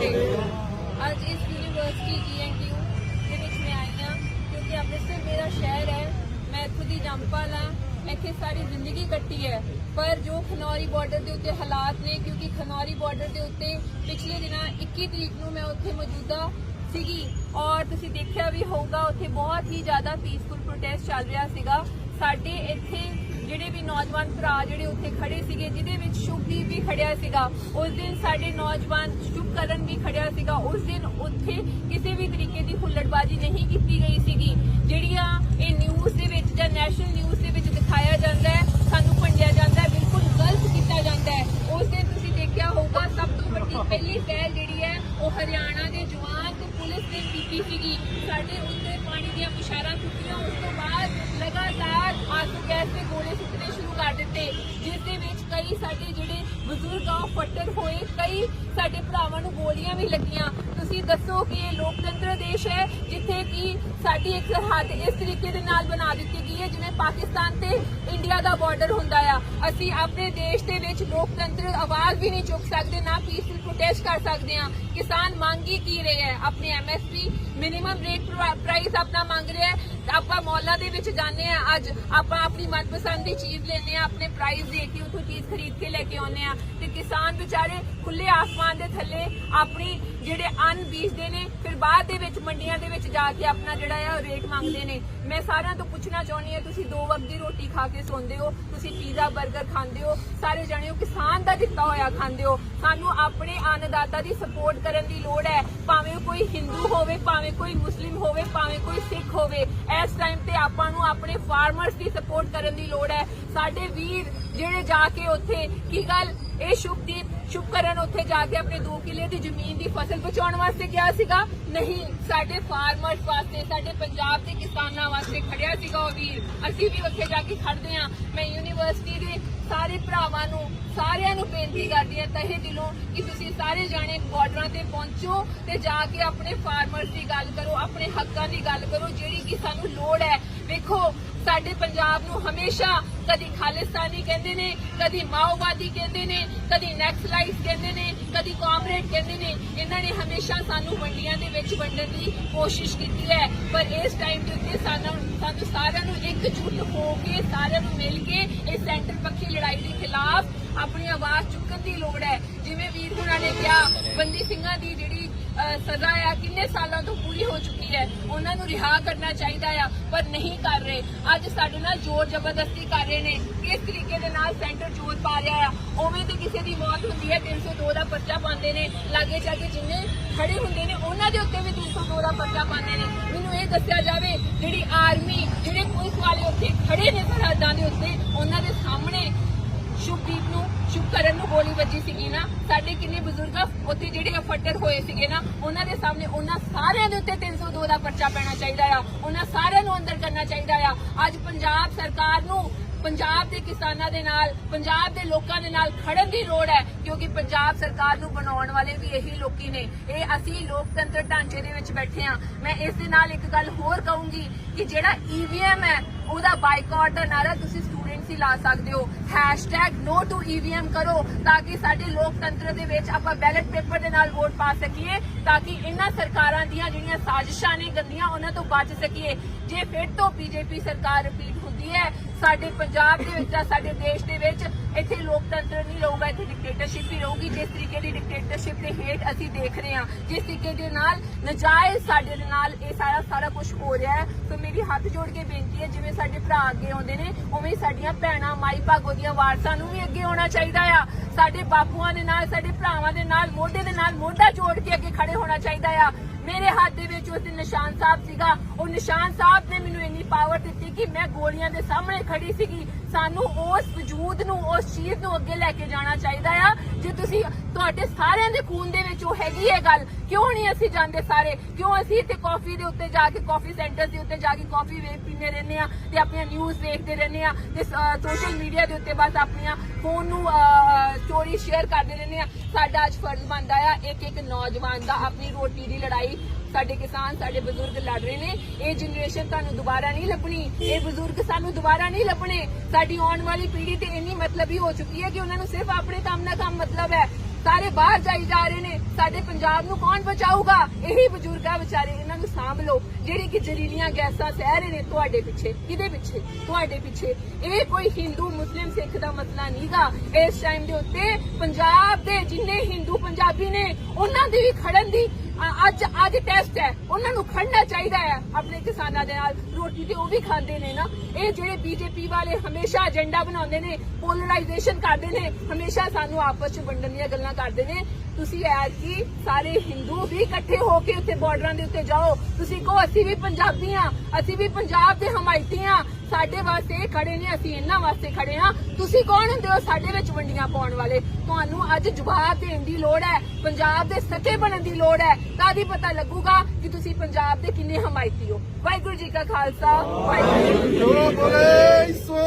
ਤੇ ਅੱਜ ਇਸ ਯੂਨੀਵਰਸਿਟੀ ਜੀਐਨਟੀਯੂ ਦੇ ਵਿੱਚ ਮੈਂ ਆਈ ਹਾਂ, ਕਿਉਂਕਿ ਅੰਮ੍ਰਿਤਸਰ ਮੇਰਾ ਸ਼ਹਿਰ ਹੈ, ਮੈਂ ਇੱਥੋਂ ਦੀ ਜੰਮਪਲ ਹਾਂ, ਇੱਥੇ ਸਾਰੀ ਜ਼ਿੰਦਗੀ ਕੱਟੀ ਹੈ। ਪਰ ਜੋ ਖਨੌਰੀ ਬਾਰਡਰ ਦੇ ਉੱਤੇ ਹਾਲਾਤ ਨੇ, ਕਿਉਂਕਿ ਖਨੌਰੀ ਬਾਰਡਰ ਦੇ ਉੱਤੇ ਪਿਛਲੇ ਦਿਨਾਂ 21 ਤਰੀਕ ਨੂੰ ਮੈਂ ਉੱਥੇ ਮੌਜੂਦਾ ਸੀਗੀ, ਔਰ ਤੁਸੀਂ ਦੇਖਿਆ ਵੀ ਹੋਊਗਾ, ਉੱਥੇ ਬਹੁਤ ਹੀ ਜ਼ਿਆਦਾ ਪੀਸਫੁਲ ਪ੍ਰੋਟੈਸਟ ਚੱਲ ਰਿਹਾ ਸੀਗਾ। ਸਾਡੇ ਇੱਥੇ ਜਿਹੜੇ ਵੀ ਨੌਜਵਾਨ ਭਰਾ ਜਿਹੜੇ ਉੱਥੇ ਖੜੇ ਸੀਗੇ, ਜਿਹਦੇ ਵਿੱਚ ਸ਼ੁਭਦੀਪ ਵੀ ਖੜਿਆ ਸੀਗਾ, ਉਸ ਦਿਨ ਸਾਡੇ ਨੌਜਵਾਨ ਸ਼ੁਭਕਰਨ ਵੀ ਖੜਿਆ ਸੀਗਾ। ਉਸ ਦਿਨ ਉੱਥੇ ਕਿਸੇ ਵੀ ਤਰੀਕੇ ਦੀ ਹੁੱਲੜਬਾਜ਼ੀ ਨਹੀਂ ਕੀਤੀ ਗਈ ਸੀਗੀ। ਜਿਹੜੀਆਂ ਇਹ ਨਿਊਜ਼ ਦੇ ਵਿੱਚ ਜਾਂ ਨੈਸ਼ਨਲ ਨਿਊਜ਼ ਦੇ ਵਿੱਚ ਦਿਖਾਇਆ ਜਾਂਦਾ ਹੈ, ਸਾਨੂੰ ਭੰਡਿਆ ਜਾਂਦਾ ਹੈ, ਬਿਲਕੁਲ ਗਲਤ ਕੀਤਾ ਜਾਂਦਾ ਹੈ। ਉਸ ਦਿਨ ਤੁਸੀਂ ਦੇਖਿਆ ਹੋਊਗਾ, ਸਭ ਤੋਂ ਵੱਡੀ ਪਹਿਲੀ ਪਹਿਲ ਜਿਹੜੀ ਹੈ, ਉਹ ਹਰਿਆਣਾ ਦੇ ਜਵਾਨ ਤੇ ਕੀਤੀ ਸੀਗੀ। ਸਾਡੇ ਉੱਤੇ ਪਾਣੀ ਦੀਆਂ ਮੁਸ਼ਾਰਾਂ ਚੁੱਕੀਆਂ ਉਸ ਤੋਂ ਬਾਅਦ ਲਗਾਤਾਰ ਆਸੂ ਗੈਸ ਦੇ ਗੋਲੇ ਸੁੱਟਣੇ ਸ਼ੁਰੂ ਕਰ ਦਿੱਤੇ। ਜਿਸ ਦੇ ਵਿੱਚ ਕਈ ਸਾਡੇ ਜਿਹੜੇ ਬਜ਼ੁਰਗ ਆ, ਉਹ ਫੱਟੜ ਹੋਏ। ਕਈ ਸਾਡੇ ਭਰਾਵਾਂ ਨੂੰ ਗੋਲੀਆਂ ਵੀ ਲੱਗੀਆਂ। ਤੁਸੀਂ ਦੱਸੋ ਕਿ ਇਹ ਲੋਕਤੰਤਰ ਦੇਸ਼ ਹੈ, ਜਿੱਥੇ ਕਿ ਸਾਡੀ ਇੱਕ ਸਰਹੱਦ ਇਸ ਤਰੀਕੇ ਦੇ ਨਾਲ ਬਣਾ ਦਿੱਤੀ ਗਈ ਜਿਵੇਂ ਪਾਕਿਸਤਾਨ ਤੇ ਇੰਡੀਆ ਦਾ ਬਾਰਡਰ ਹੁੰਦਾ ਆ। ਅਸੀਂ ਆਪਣੇ ਦੇਸ਼ ਦੇ ਵਿੱਚ ਲੋਕਤੰਤਰ ਆਵਾਜ਼ ਵੀ ਨਹੀਂ ਚੁੱਕ ਸਕਦੇ, ਨਾ ਪੀਸਫੁਲ ਪ੍ਰੋਟੈਸਟ ਕਰ ਸਕਦੇ ਹਾਂ। ਕਿਸਾਨ ਮੰਗ ਕੀ ਰਹੇ ਹੈ? ਆਪਣੇ ਐਮਐਸਪੀ ਮਿਨੀਮਮ ਰੇਟ ਪ੍ਰਾਈਸ ਆਪਣਾ ਮੰਗ ਰਿਹਾ ਹੈ। ਆਪਾਂ ਮੌਲਾਂ ਦੇ ਵਿੱਚ ਜਾਂਦੇ ਆ ਅੱਜ ਆਪਾਂ ਆਪਣੀ ਮਨਪਸੰਦ ਦੀ ਚੀਜ਼ ਲੈਨੇ ਆ ਆਪਣੇ ਪ੍ਰਾਈਸ ਦੇ ਕੇ ਉਥੋਂ ਚੀਜ਼ ਖਰੀਦ ਕੇ ਲੈ ਕੇ ਆਉਂਦੇ ਆ ਤੇ ਕਿਸਾਨ ਵਿਚਾਰੇ ਖੁੱਲੇ ਆਸਮਾਨ ਦੇ ਥੱਲੇ ਆਪਣੀ ਜਿਹੜੇ ਅੰਨ ਬੀਜਦੇ ਨੇ, ਫਿਰ ਬਾਅਦ ਦੇ ਵਿੱਚ ਮੰਡੀਆਂ ਦੇ ਵਿੱਚ ਜਾ ਕੇ ਆਪਣਾ ਜਿਹੜਾ ਆ ਰੇਟ ਮੰਗਦੇ ਨੇ। ਮੈਂ ਸਾਰਿਆਂ ਤੋਂ ਪੁੱਛਣਾ ਚਾਹੁੰਦੀ ਹਾਂ, ਤੁਸੀਂ ਦੋ ਵਕਤ ਦੀ ਰੋਟੀ ਖਾ ਕੇ ਸੌਂਦੇ ਹੋ, ਤੁਸੀਂ ਪੀਜ਼ਾ 버ਗਰ ਖਾਂਦੇ ਹੋ, ਸਾਰੇ ਜਾਣੇ ਕਿਸਾਨ ਦਾ ਦਿੱਤਾ ਹੋਇਆ ਖਾਂਦੇ ਹੋ। ਸਾਨੂੰ ਆਪਣੇ ਅੰਨਦਾਤਾ ਦੀ ਸਪੋਰਟ ਕਰਨ ਦੀ ਲੋੜ ਹੈ। ਭਾਵੇਂ ਕੋਈ ਹਿੰਦੂ ਹੋਵੇ, ਭਾਵੇਂ ਕੋਈ ਮੁਸਲਿਮ ਹੋਵੇ, ਭਾਵੇਂ ਕੋਈ ਸਿੱਖ ਹੋਵੇ, ਇਸ ਟਾਈਮ ਤੇ ਆਪਾਂ ਨੂੰ ਆਪਣੇ ਫਾਰਮਰਸ ਦੀ ਸਪੋਰਟ ਕਰਨ ਦੀ ਲੋੜ ਹੈ। ਸਾਡੇ ਵੀਰ ਜਿਹੜੇ ਜਾ ਕੇ ਉੱਥੇ ਕੀ ਗੱਲ ਇਹ ਸ਼ੁਭਦੀਪ ਸ਼ੁਭਕਰਨ ਉੱਥੇ ਜਾ ਕੇ ਆਪਣੇ 2 ਕਿੱਲੇ ਦੀ ਜ਼ਮੀਨ ਦੀ ਫਸਲ ਬਚਾਉਣ ਵਾਸਤੇ ਗਿਆ ਸੀਗਾ। ਨਹੀਂ, ਸਾਡੇ ਫਾਰਮਰਸ ਵਾਸਤੇ, ਸਾਡੇ ਪੰਜਾਬ ਦੇ ਕਿਸਾਨਾਂ ਵਾਸਤੇ ਖੜਿਆ ਸੀਗਾ ਉਹ ਵੀਰ। ਅਸੀਂ ਵੀ ਉੱਥੇ ਜਾ ਕੇ ਖੜਦੇ ਹਾਂ। ਮੈਂ ਯੂਨੀਵਰਸਿਟੀ ਦੇ ਸਾਰੇ ਭਰਾਵਾਂ ਨੂੰ, ਸਾਰਿਆਂ ਨੂੰ ਬੇਨਤੀ ਕਰਦੀ ਹਾਂ, ਤਹੇ ਦਿਲੋਂ ਕਿ ਤੁਸੀਂ ਸਾਰੇ ਜਾਣੇ ਬਾਰਡਰਾਂ ਤੇ ਪਹੁੰਚੋ ਤੇ ਜਾ ਕੇ ਆਪਣੇ ਫਾਰਮਰਸ ਦੀ ਗੱਲ ਕਰੋ, ਆਪਣੇ ਹੱਕਾਂ ਦੀ ਗੱਲ ਕਰੋ, ਜਿਹੜੀ ਕਿ ਸਾਨੂੰ ਲੋੜ ਹੈ। ਵੇਖੋ, ਸਾਡੇ ਪੰਜਾਬ ਨੂੰ ਹਮੇਸ਼ਾ ਕਦੀ ਖਾਲਿਸਤਾਨੀ ਕਹਿੰਦੇ ਨੇ, ਕਦੀ ਮਾਓਵਾਦੀ ਕਹਿੰਦੇ ਨੇ, ਕਦੀ ਨੈਕਸਲਾਈਟ ਕਹਿੰਦੇ ਨੇ, ਕਦੀ ਕਾਮਰੇਡ ਕਹਿੰਦੇ ਨੇ, ਇਹਨਾਂ ਨੇ ਹਮੇਸ਼ਾ ਸਾਨੂੰ ਮੰਡੀਆਂ ਦੇ ਵਿੱਚ ਵੰਡਣ ਦੀ ਕੋਸ਼ਿਸ਼ ਕੀਤੀ ਹੈ। ਪਰ ਇਸ ਟਾਈਮ ਦੇ ਉੱਤੇ ਸਾਨੂੰ ਸਾਨੂੰ ਸਾਰਿਆਂ ਨੂੰ ਇਕਜੁੱਟ ਹੋ ਕੇ, ਸਾਰਿਆਂ ਨੂੰ ਮਿਲ ਕੇ ਇਸ ਸੈਂਟਰ ਪੱਖੀ ਲੜਾਈ ਦੇ ਖਿਲਾਫ ਆਪਣੀ ਆਵਾਜ਼ ਚੁੱਕਣ ਦੀ ਲੋੜ ਹੈ। ਜਿਵੇਂ ਵੀਰ ਹੁਣਾਂ ਨੇ ਕਿਹਾ, ਬੰਦੀ ਸਿੰਘਾਂ ਦੀ ਜਿਹੜੀ ਸਜ਼ਾ ਆ, ਕਿੰਨੇ ਸਾਲਾਂ ਤੋਂ ਪੂਰੀ ਹੋ ਚੁੱਕੀ ਹੈ, ਉਹਨਾਂ ਨੂੰ ਰਿਹਾ ਕਰਨਾ ਚਾਹੀਦਾ ਆ, ਪਰ ਨਹੀਂ ਕਰ ਰਹੇ। ਅੱਜ ਸਾਡੇ ਨਾਲ ਜ਼ੋਰ ਜ਼ਬਰਦਸਤੀ ਕਰ ਰਹੇ ਨੇ। ਕਿਸ ਤਰੀਕੇ ਦੇ ਨਾਲ ਸੈਂਟਰ ਜ਼ੋਰ ਪਾ ਰਿਹਾ ਆ, ਉਵੇਂ ਤੇ ਕਿਸੇ ਦੀ ਮੌਤ ਹੁੰਦੀ ਹੈ 302 ਦਾ ਪਰਚਾ ਪਾਉਂਦੇ ਨੇ। ਲਾਗੇ ਜਾ ਕੇ ਜਿੰਨੇ ਖੜੇ ਹੁੰਦੇ ਨੇ, ਉਹਨਾਂ ਦੇ ਉੱਤੇ ਵੀ 302 ਦਾ ਪਰਚਾ ਪਾਉਂਦੇ ਨੇ। ਮੈਨੂੰ ਇਹ ਦੱਸਿਆ ਜਾਵੇ, ਜਿਹੜੀ ਆਰਮੀ, ਜਿਹੜੇ ਪੁਲਿਸ ਵਾਲੇ ਉੱਥੇ ਖੜੇ ਨੇ ਸਰਹੱਦਾਂ ਦੇ ਉੱਤੇ, ਉਹਨਾਂ ਦੇ ਸਾਹਮਣੇ ਸ਼ੁਭਦੀਪ ਨੂੰ ਸ਼ੁਭਕਰਨ ਨੂੰ ਗੋਲੀ ਵੱਜੀ ਸੀਗੀ ਨਾ। ਸਾਡੇ ਕਿੰਨੇ ਬਜ਼ੁਰਗ ਉੱਥੇ ਜਿਹੜੇ ਅਫਟਰ ਹੋਏ ਸੀਗੇ ਨਾ, ਉਹਨਾਂ ਦੇ ਸਾਹਮਣੇ ਉਹਨਾਂ ਸਾਰਿਆਂ ਦੇ ਉੱਤੇ 302 ਦਾ ਪਰਚਾ ਪੈਣਾ ਚਾਹੀਦਾ ਆ। ਉਹਨਾਂ ਸਾਰਿਆਂ ਨੂੰ ਅੰਦਰ ਕਰਨਾ ਚਾਹੀਦਾ ਆ। ਅੱਜ ਪੰਜਾਬ ਸਰਕਾਰ ਨੂੰ ਪੰਜਾਬ ਦੇ ਕਿਸਾਨਾਂ ਦੇ ਨਾਲ, ਪੰਜਾਬ ਦੇ ਲੋਕਾਂ ਦੇ ਨਾਲ ਖੜਨ ਦੀ ਲੋੜ ਹੈ, ਕਿਉਂਕਿ ਪੰਜਾਬ ਸਰਕਾਰ ਨੂੰ ਬਣਾਉਣ ਵਾਲੇ ਵੀ ਇਹੀ ਲੋਕੀ ਨੇ। ਇਹ ਅਸੀਂ ਲੋਕਤੰਤਰ ਢਾਂਚੇ ਦੇ ਵਿੱਚ ਬੈਠੇ ਆ ਮੈਂ ਇਸ ਦੇ ਨਾਲ ਇੱਕ ਗੱਲ ਹੋਰ ਕਹੂੰਗੀ ਕਿ ਜਿਹੜਾ ਈਵੀਐਮ ਹੈ, ਉਹਦਾ ਬਾਈਕਾਟ ਦਾ ਨਾਰਾ ਤੁਸੀਂ ਸਟੂਡੈਂਟਸ ਲਾ ਸਕਦੇ ਹੋ। #no to EVM ਕਰੋ ਤਾਂ ਕਿ ਸਾਡੇ ਲੋਕਤੰਤਰ ਦੇ ਵਿੱਚ ਆਪਾਂ ਬੈਲਟ ਪੇਪਰ ਦੇ ਨਾਲ ਵੋਟ ਪਾ ਸਕੀਏ, ਤਾਂ ਕਿ ਇਹਨਾਂ ਸਰਕਾਰਾਂ ਦੀਆਂ ਜਿਹੜੀਆਂ ਸਾਜ਼ਿਸ਼ਾਂ ਨੇ ਗੰਦੀਆਂ, ਉਹਨਾਂ ਤੋਂ ਬਚ ਸਕੀਏ। ਜੇ ਫਿਰ ਤੋਂ ਬੀਜੇਪੀ ਸਰਕਾਰ ਰਿਪੀਟ ਹੁੰਦੀ ਹੈ। ਸਾਡੇ ਪੰਜਾਬ ਦੇ ਵਿੱਚ ਜਾਂ ਸਾਡੇ ਦੇਸ਼ ਦੇ ਵਿੱਚ ਇੱਥੇ ਲੋਕਤੰਤਰ ਨਹੀਂ ਰਹੂਗਾ, ਇੱਥੇ ਡਿਕਟੇਟਰਸ਼ਿਪ ਹੀ ਰਹੂਗੀ। ਜਿਸ ਤਰੀਕੇ ਦੀ ਡਿਕਟੇਟਰਸ਼ਿਪ ਦੇ ਹੇਠ ਅਸੀਂ ਦੇਖ ਰਹੇ ਹਾਂ, ਜਿਸ ਤਰੀਕੇ ਦੇ ਨਾਲ ਨਜਾਇਜ਼ ਸਾਡੇ ਨਾਲ ਇਹ ਸਾਰਾ ਸਾਰਾ ਕੁਝ ਹੋ ਰਿਹਾ ਹੈ। ਸੋ ਮੇਰੀ ਹੱਥ ਜੋੜ ਕੇ ਬੇਨਤੀ ਹੈ, ਜਿਵੇਂ ਸਾਡੇ ਭਰਾ ਅੱਗੇ ਆਉਂਦੇ ਨੇ, ਉਵੇਂ ਸਾਡੀਆਂ ਭੈਣਾਂ, ਮਾਈ ਭਾਗੋ ਦੀਆਂ ਵਾਰਸਾਂ ਨੂੰ ਵੀ ਅੱਗੇ ਆਉਣਾ ਚਾਹੀਦਾ ਆ। ਸਾਡੇ ਬਾਪੂਆਂ ਦੇ ਨਾਲ, ਸਾਡੇ ਭਰਾਵਾਂ ਦੇ ਨਾਲ, ਮੋਢੇ ਦੇ ਨਾਲ ਮੋਢਾ ਜੋੜ ਕੇ ਅੱਗੇ ਖੜੇ ਹੋਣਾ ਚਾਹੀਦਾ ਆ। ਮੇਰੇ ਹੱਥ ਦੇ ਵਿੱਚ ਉਸ ਦਿਨ ਨਿਸ਼ਾਨ ਸਾਹਿਬ ਸੀਗਾ। ਉਹ ਨਿਸ਼ਾਨ ਸਾਹਿਬ ਨੇ ਮੈਨੂੰ ਇੰਨੀ ਪਾਵਰ ਦਿੱਤੀ ਕਿ ਮੈਂ ਗੋਲੀਆਂ ਦੇ ਸਾਹਮਣੇ ਖੜੀ ਸੀਗੀ। ਸਾਨੂੰ ਉਸ ਵਜੂਦ ਨੂੰ, ਉਸ ਚੀਜ਼ ਨੂੰ ਅੱਗੇ ਲੈ ਕੇ ਜਾਣਾ ਚਾਹੀਦਾ ਆ। ਜੇ ਤੁਸੀਂ ਤੁਹਾਡੇ ਸਾਰਿਆਂ ਦੇ ਖੂਨ ਦੇ ਵਿੱਚ ਉਹ ਹੈਗੀ ਹੈ ਗੱਲ, ਕਿਉਂ ਨਹੀਂ ਅਸੀਂ ਜਾਂਦੇ ਸਾਰੇ? ਕਿਉਂ ਅਸੀਂ ਇੱਥੇ ਕਾਫੀ ਦੇ ਉੱਤੇ ਜਾ ਕੇ ਕਾਫੀ ਸੈਂਟਰ ਦੇ ਉੱਤੇ ਜਾ ਕੇ ਕਾਫੀ ਵੇਖ ਪੀਂਦੇ ਰਹਿੰਦੇ ਆ ਤੇ ਆਪਣੀਆਂ ਨਿਊਜ਼ ਦੇਖਦੇ ਰਹਿੰਦੇ ਆ ਤੇ ਸੋਸ਼ਲ ਮੀਡੀਆ ਦੇ ਉੱਤੇ ਬਸ ਆਪਣੀਆਂ ਫੋਨ ਨੂੰ ਸਟੋਰੀ ਸ਼ੇਅਰ ਕਰਦੇ ਰਹਿੰਦੇ ਆ। ਸਾਡਾ ਅੱਜ ਫਰਜ਼ ਬਣਦਾ ਆ, ਇੱਕ ਇੱਕ ਨੌਜਵਾਨ ਦਾ ਆਪਣੀ ਰੋਟੀ ਦੀ ਲੜਾਈ ਸਾਡੇ ਕਿਸਾਨ, ਸਾਡੇ ਬਜ਼ੁਰਗ ਲੜ ਰਹੇ ਨੇ। ਇਹ ਜਨਰੇਸ਼ਨ ਤੁਹਾਨੂੰ ਦੁਬਾਰਾ ਨਹੀਂ ਲੱਭਣੀ। ਇਹ ਬਜ਼ੁਰਗ ਸਾਨੂੰ ਦੁਬਾਰਾ ਨਹੀਂ ਲੱਭਣੇ। ਸਾਡੀ ਆਉਣ ਵਾਲੀ ਪੀੜ੍ਹੀ ਤੇ ਇੰਨੀ ਮਤਲਬੀ ਹੋ ਚੁੱਕੀ ਹੈ ਕਿ ਉਹਨਾਂ ਨੂੰ ਸਿਰਫ ਆਪਣੇ ਕੰਮ ਨਾਲ ਕੰਮ ਮਤਲਬ ਹੈ। ਸਾਰੇ ਬਾਹਰ ਜਾਈ ਜਾ ਰਹੇ ਨੇ। ਸਾਡੇ ਪੰਜਾਬ ਨੂੰ ਕੌਣ ਬਚਾਊਗਾ? ਇਹੀ ਬਜ਼ੁਰਗਾ ਵਿਚਾਰੇ ਇਹਨਾਂ ਨੂੰ ਸਾਂਭ ਲਓ। ਜਿਹੜੇ ਕਿ ਜ਼ਹਿਰੀਲੀਆਂ ਗੈਸਾਂ ਸਹਿ ਰਹੇ ਨੇ ਤੁਹਾਡੇ ਪਿੱਛੇ। ਕਿਹਦੇ ਪਿੱਛੇ? ਤੁਹਾਡੇ ਪਿੱਛੇ। ਇਹ ਕੋਈ ਹਿੰਦੂ, ਮੁਸਲਿਮ, ਸਿੱਖ ਦਾ ਮਸਲਾ ਨਹੀਂਗਾ। ਇਸ ਟਾਈਮ ਦੇ ਉੱਤੇ ਪੰਜਾਬ ਦੇ ਜਿੰਨੇ ਹਿੰਦੂ ਪੰਜਾਬੀ ਨੇ, ਉਹਨਾਂ ਦੀ ਵੀ ਖੜਨ ਦੀ ਅੱਜ ਅੱਜ ਟੈਸਟ ਹੈ। ਉਹਨਾਂ ਨੂੰ ਖੜਨਾ ਚਾਹੀਦਾ ਹੈ ਆਪਣੇ ਕਿਸਾਨਾਂ ਦੇ ਨਾਲ। ਰੋਟੀ ਤੇ ਉਹ ਵੀ ਖਾਂਦੇ ਨੇ ਨਾ। ਇਹ ਜਿਹੜੇ ਬੀਜੇਪੀ ਵਾਲੇ ਹਮੇਸ਼ਾ ਏਜੰਡਾ ਬਣਾਉਂਦੇ ਨੇ ਪੋਲਰਾਈਜੇਸ਼ਨ ਕਰਦੇ ਨੇ, ਹਮੇਸ਼ਾ ਸਾਨੂੰ ਆਪਸ ਵਿੱਚ ਵੰਡਣ ਦੀਆਂ ਗੱਲਾਂ ਕਰਦੇ ਨੇ। ਤੁਸੀਂ ਐਡ ਸਾਰੇ ਹਿੰਦੂ ਵੀ ਇਕੱਠੇ ਹੋ ਕੇ ਉੱਥੇ ਬਾਰਡਰਾਂ ਦੇ ਉੱਤੇ ਜਾਓ। ਤੁਸੀਂ ਕਹੋ, ਅਸੀਂ ਵੀ ਪੰਜਾਬੀ ਹਾਂ, ਅਸੀਂ ਵੀ ਪੰਜਾਬ ਦੇ ਹਮਾਇਤੀ ਹਾਂ। ਸਾਡੇ ਵਾਸਤੇ ਖੜੇ ਨੇ, ਅਸੀਂ ਇਹਨਾਂ ਵਾਸਤੇ ਖੜੇ ਹਾਂ। ਤੁਸੀਂ ਕੌਣ ਹੁੰਦੇ ਹੋ ਸਾਡੇ ਵਿੱਚ ਵੰਡੀਆਂ ਪਾਉਣ ਵਾਲੇ? ਤੁਹਾਨੂੰ ਅੱਜ ਜਵਾਬ ਦੇਣ ਦੀ ਲੋੜ ਹੈ, ਪੰਜਾਬ ਦੇ ਸੱਚੇ ਬਣਨ ਦੀ ਲੋੜ ਹੈ। ਤਾਂ ਹੀ ਪਤਾ ਲੱਗੂਗਾ ਕਿ ਤੁਸੀਂ ਪੰਜਾਬ ਦੇ ਕਿੰਨੇ ਹਮਾਇਤੀ ਹੋ। ਵਾਹਿਗੁਰੂ ਜੀ ਕਾ ਖਾਲਸਾ, ਵਾਹਿਗੁਰੂ ਜੀ ਕੀ ਫਤਿਹ। ਸੋ